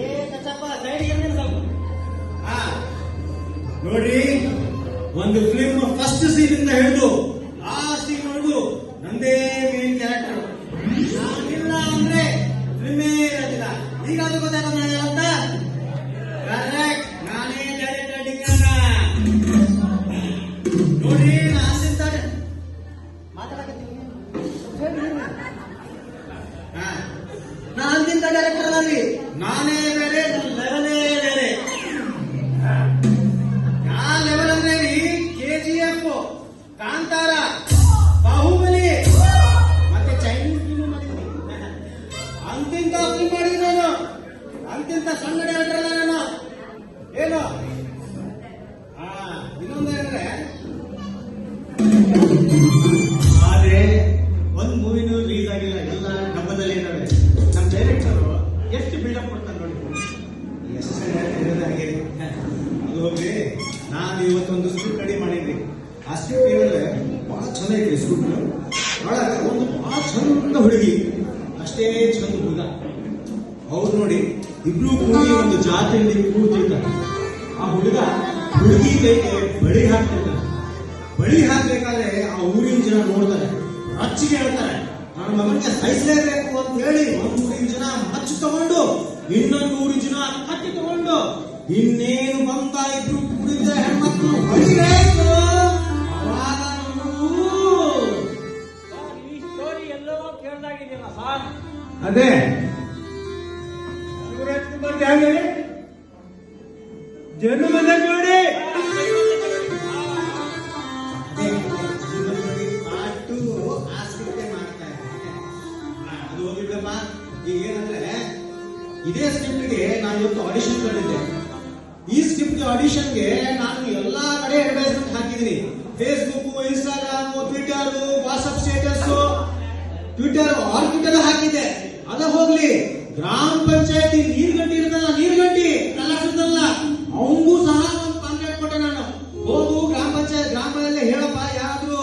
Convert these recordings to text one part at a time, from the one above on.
ಏ ಕಚ್ಚಪ್ಪ ಸೈಡ್ ಸ್ವಲ್ಪ ಹಾ ನೋಡ್ರಿ ಒಂದು ಫಿಲ್ಮ್ ಫಸ್ಟ್ ಸೀನ್ ಇಂದ ಹಿಡಿದು ಅಂತಿಂತ ಫಿಲ್ಮ್ ಮಾಡಿದ್ರೇನ ಅಂತಿಂತ ಡೈರೆಕ್ಟರ್ ಅಲ್ಲ ನಾನು? ಏನು ಆ ಇನ್ನೊಂದು ಏನಂದ್ರೆ ಆದ್ರೆ ಒಂದ್ ಮೂವಿನೂ ರಿಲೀಸ್ ಆಗಿಲ್ಲ. ಎಲ್ಲ ಡಬ್ಬದಲ್ಲಿ ಇದ್ದಾವೆ. ನಮ್ಮ ಡೈರೆಕ್ಟರ್ ಎಷ್ಟು ಬಿಲ್ಡಪ್ ಕೊಡ್ತಾರೆ ನೋಡಿ. ಅದು ಹೋಗ್ಲಿ ನಾನು ಇವತ್ತೊಂದು ಸ್ಕ್ರಿಪ್ಟ್ ರೆಡಿ ಮಾಡಿದ್ರಿ ಆ ಸ್ಕ್ರಿಪ್ಟ್ ಹೇಳಿದ್ರೆ ಬಹಳ ಚೆನ್ನಾಗಿದೆ ಐತಿ ಸ್ಕ್ರಿಪ್ಟ್ ಬಹಳ ಒಂದು ಬಹಳ ಚಂದ ಹುಡುಗಿ. ಅಷ್ಟೇ ಚಂದ ಹುಡುಗ ಅವ್ರು ನೋಡಿ, ಇಬ್ರು ಕೂಡಿ ಒಂದು ಜಾತಿಯಲ್ಲಿ ಕೂಡ್ತಿರ್ತಾರೆ ಆ ಹುಡುಗ ಹುಡುಗಿ ಕೈಗೆ ಬಳಿ ಹಾಕ್ತಿರ್ತಾನೆ. ಬಳಿ ಹಾಕ್ಬೇಕಾದ್ರೆ ಆ ಊರಿನ ಜನ ನೋಡ್ತಾರೆ ಅಚ್ಚಿಗೆ ಹೇಳ್ತಾರೆ ನನ್ನ ಮಗನಿಗೆ ಸಹಿಸಲೇಬೇಕು ಅಂತ ಹೇಳಿ ಒಂದು ಊರಿನ ಜನ ಮಚ್ಚು ತಗೊಂಡು, ಇನ್ನೊಂದು ಊರಿನ ಜನ ಕಟ್ಟಿ ತಗೊಂಡು, ಇನ್ನೇನು ಬಂತ ಇಬ್ರು ಕೂಡಿದ್ದ ಹೆಣ್ಮಕ್ಳು ಅದೇ. ಶಿವರಾಜ್ ಕುಮಾರ್ ಹೇಳಿ ಜನ್ಮದ ಈಗ ಏನಂದ್ರೆ ಇದೇ ಸ್ಕ್ರಿಪ್ಟ್ಗೆ ನಾನು ಇವತ್ತು ಆಡಿಷನ್ ಕರೆದಿದ್ದೆ ಈ ಸ್ಕ್ರಿಪ್ಟ್ ಆಡಿಷನ್ಗೆ ನಾನು ಎಲ್ಲಾ ಕಡೆ ಅಡ್ವರ್ಟೈಸ್ಮೆಂಟ್ ಹಾಕಿದ್ದೀನಿ. Facebook Instagram Twitter WhatsApp status Twitter ಗ್ರಾಮ ಪಂಚಾಯತಿ ನೀರ್ಗಂಟಿ ಇರ್ತಲ್ಲ ನೀರ್ಗಂಟಿ ಕಲಾಸದಲ್ಲ ಅವಂಗೂ ಸಹ ಒಂದು ಕಾಂಟ್ರಾಕ್ಟ್ ಕೊಟ್ಟೆ ನಾನು. ಹೋಗು, ಗ್ರಾಮ ಪಂಚಾಯತ್, ಗ್ರಾಮದಲ್ಲಿ ಹೇಳಪ್ಪ, ಯಾರಾದ್ರೂ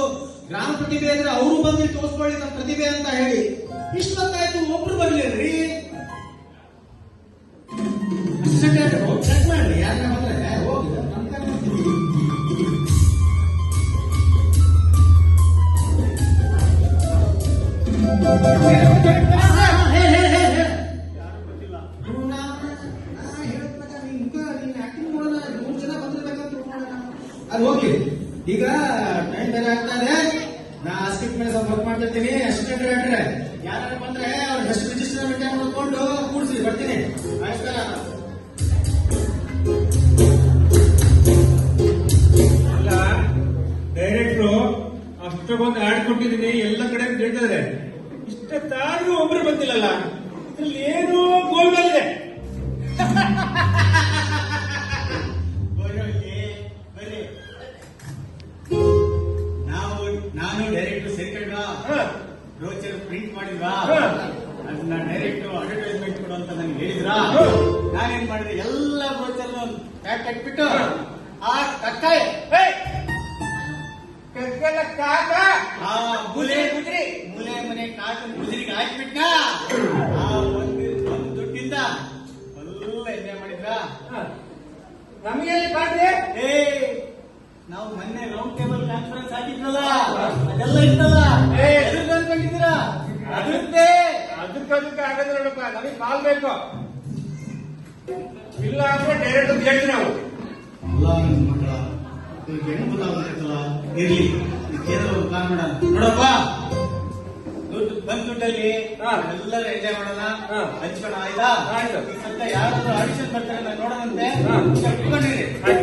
ಗ್ರಾಮ ಪ್ರತಿಭೆ ಇದ್ರೆ ಅವರು ಬಂದು ತೋರಿಸ್ಕೊಳ್ಳಿ ನಮ್ಮ ಪ್ರತಿಭೆ ಅಂತ ಹೇಳಿ. ಇಷ್ಟೊತ್ತಾಯ್ತು ಒಬ್ರು ಬರ್ಲಿಲ್ರಿ? Thank you. ಹೋಗಿ ನಾ ಸ್ಕ್ರಿಪ್ಟ್ ಮೇಲೆ ವರ್ಕ್ ಮಾಡ್ತಿರ್ತೀನಿ ಅಸಿಸ್ಟೆಂಟ್ ಡೈರೆಕ್ಟರ್ ಯಾರು ಬಂದ್ರೆ ಅವ್ರ ಹೆಸರು ರಿಜಿಸ್ಟರ್ ಮೇಂಟೈನ್ ಮಾಡ್ಕೊಂಡು ಕೂಡಿಸಿ, ಬರ್ತೀನಿ. ನಮಸ್ಕಾರ ಅಲ್ಲ ಡೈರೆಕ್ಟ್ರು ಅಷ್ಟೊಂದು ಆಡ್ ಕೊಟ್ಟಿದ್ದೀನಿ, ಎಲ್ಲ ಕಡೆ ಇಷ್ಟ ತಾರಿಗೂ ಒಬ್ರು ಬಂದಿಲ್ಲಲ್ಲ? ಇದ್ರಲ್ಲಿ ಏನೋ ಪ್ರಿಂಟ್ ಮಾಡಿದ್ರಾ. ಅದನ್ನ ಡೈರೆಕ್ಟ್ ಅಡ್ವರ್ಟೈಸ್ಮೆಂಟ್ ಕೊಡು ಅಂತ ನನಗೆ ಹೇಳಿದ್ರಾ. ನಾನೇನ್ ಮಾಡಿದ್ರೆ ಎಲ್ಲ ಬ್ರೋಚರ್ ಪ್ಯಾಕ್ ಹಾಕ್ಬಿಟ್ಟು. ಆ ಕಕ್ಕಾಯ್! ಕಗ್ಗಲ ಕಾಕ? ಆ ಮೂಲೆ ಮುದ್ರಿ ಮೂಲೆ ಮನೆ ಕಾಕ ಮುದ್ರಿಗೆ ಹಾಕ್ಬಿಟ್ಟ ಆ ಒಂದು ಒಂದು ದುಡ್ಡಿಂದ ಎಲ್ಲ ಎಂಜಾಯ್ ಮಾಡಿದ್ರಾ. ನಮಗೆ ಕಾಡ್ದೆ ಏ ನಾವು ಮೊನ್ನೆ ರೌಂಡ್ ಟೇಬಲ್ ಕಾನ್ಫರೆನ್ಸ್ ಹಾಕಿದ್ರಲ್ಲ ಅದೆಲ್ಲ ಇತ್ತಲ್ಲ? ಏ, ಎದುರು ಅದಕ್ಕೆ ಆಗದ್ರೆ ನೋಡಪ್ಪ ನನಗೆ ಕಾಲ್ ಬೇಕು. ಇಲ್ಲ ಅಂದ್ರೆ ಡೈರೆಕ್ಟ್ ಅಂತ ನಾವು ಇರ್ಲಿ. ಮಾಡೋಣ. ನೋಡಪ್ಪ ದುಡ್ಡು ಬಂದ್ ದುಡ್ಡಲ್ಲಿ. ಎಲ್ಲರೂ ಎಂಜಾಯ್ ಮಾಡೋಣ. ಹಂಚ್ಕೋಣ ಆಯ್ತಾ? ಸದ್ಯ ಯಾರಾದ್ರೂ ಆಡಿಷನ್ ಬರ್ತಾರೆ ಅಂತ ನೋಡೋಣಂತೆ. ಹಾ.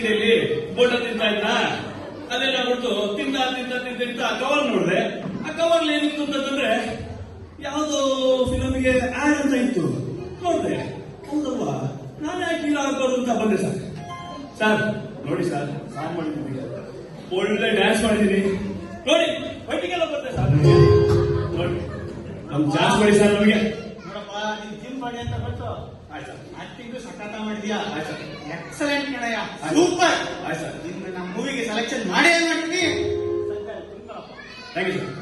ಪರಮೇಶ್ವರಿಯಲ್ಲಿ ಬೋಟ ತಿಂತಾ ಇದ್ದ ಅದೆಲ್ಲ ತಿಂದ ತಿಂದ ತಿಂದ ತಿಂತ ಕವರ್ ನೋಡ್ದೆ. ಆ ಕವರ್ ಏನಿತ್ತು ಅಂತಂದ್ರೆ ಯಾವುದೋ ಫಿಲಮ್ಗೆ ಆಡ್ ಅಂತ ಇತ್ತು. ನೋಡ್ದೆ. ಹೌದಪ್ಪ ನಾನು ಯಾಕೆ ಹೀರೋ ಹಾಕೋದು ಅಂತ ಬಂದೆ ಸರ್. ಸರ್, ನೋಡಿ ಸರ್ ಸಾಂಗ್ ಮಾಡಿದ್ದೀನಿ. ಒಳ್ಳೆ ಡ್ಯಾನ್ಸ್ ಮಾಡಿದ್ದೀನಿ. ನೋಡಿ ಬಟ್ಟಿಗೆಲ್ಲ ಬರ್ತೆ ಸರ್. ನೋಡಿ ನಮ್ ಜಾಸ್ತಿ ಮಾಡಿ ಸರ್ ನಮಗೆ. ನೋಡಪ್ಪ, ನೀನ್ ಜಿಮ್ ಮಾಡಿ ಅಂತ ಸರ್ ಆಕ್ಟಿಂಗ್ ಸಖತ ಮಾಡಿದ್ಯಾ? ಎಕ್ಸಲೆಂಟ್ ಕಣಯ್ಯ. ಸೂಪರ್ ನಿನ್ನ ನಮ್ಮ ಮೂವಿಗೆ ಸೆಲೆಕ್ಷನ್ ಮಾಡೇ ಮಾಡ್ತೀನಿ. ಥ್ಯಾಂಕ್ ಯು ಸರ್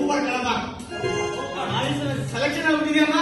ಕಣಮ್ಮ ಸೆಲೆಕ್ಷನ್ ಆಗ್ಬಿಟ್ಟಿದ್ಯಮ್ಮ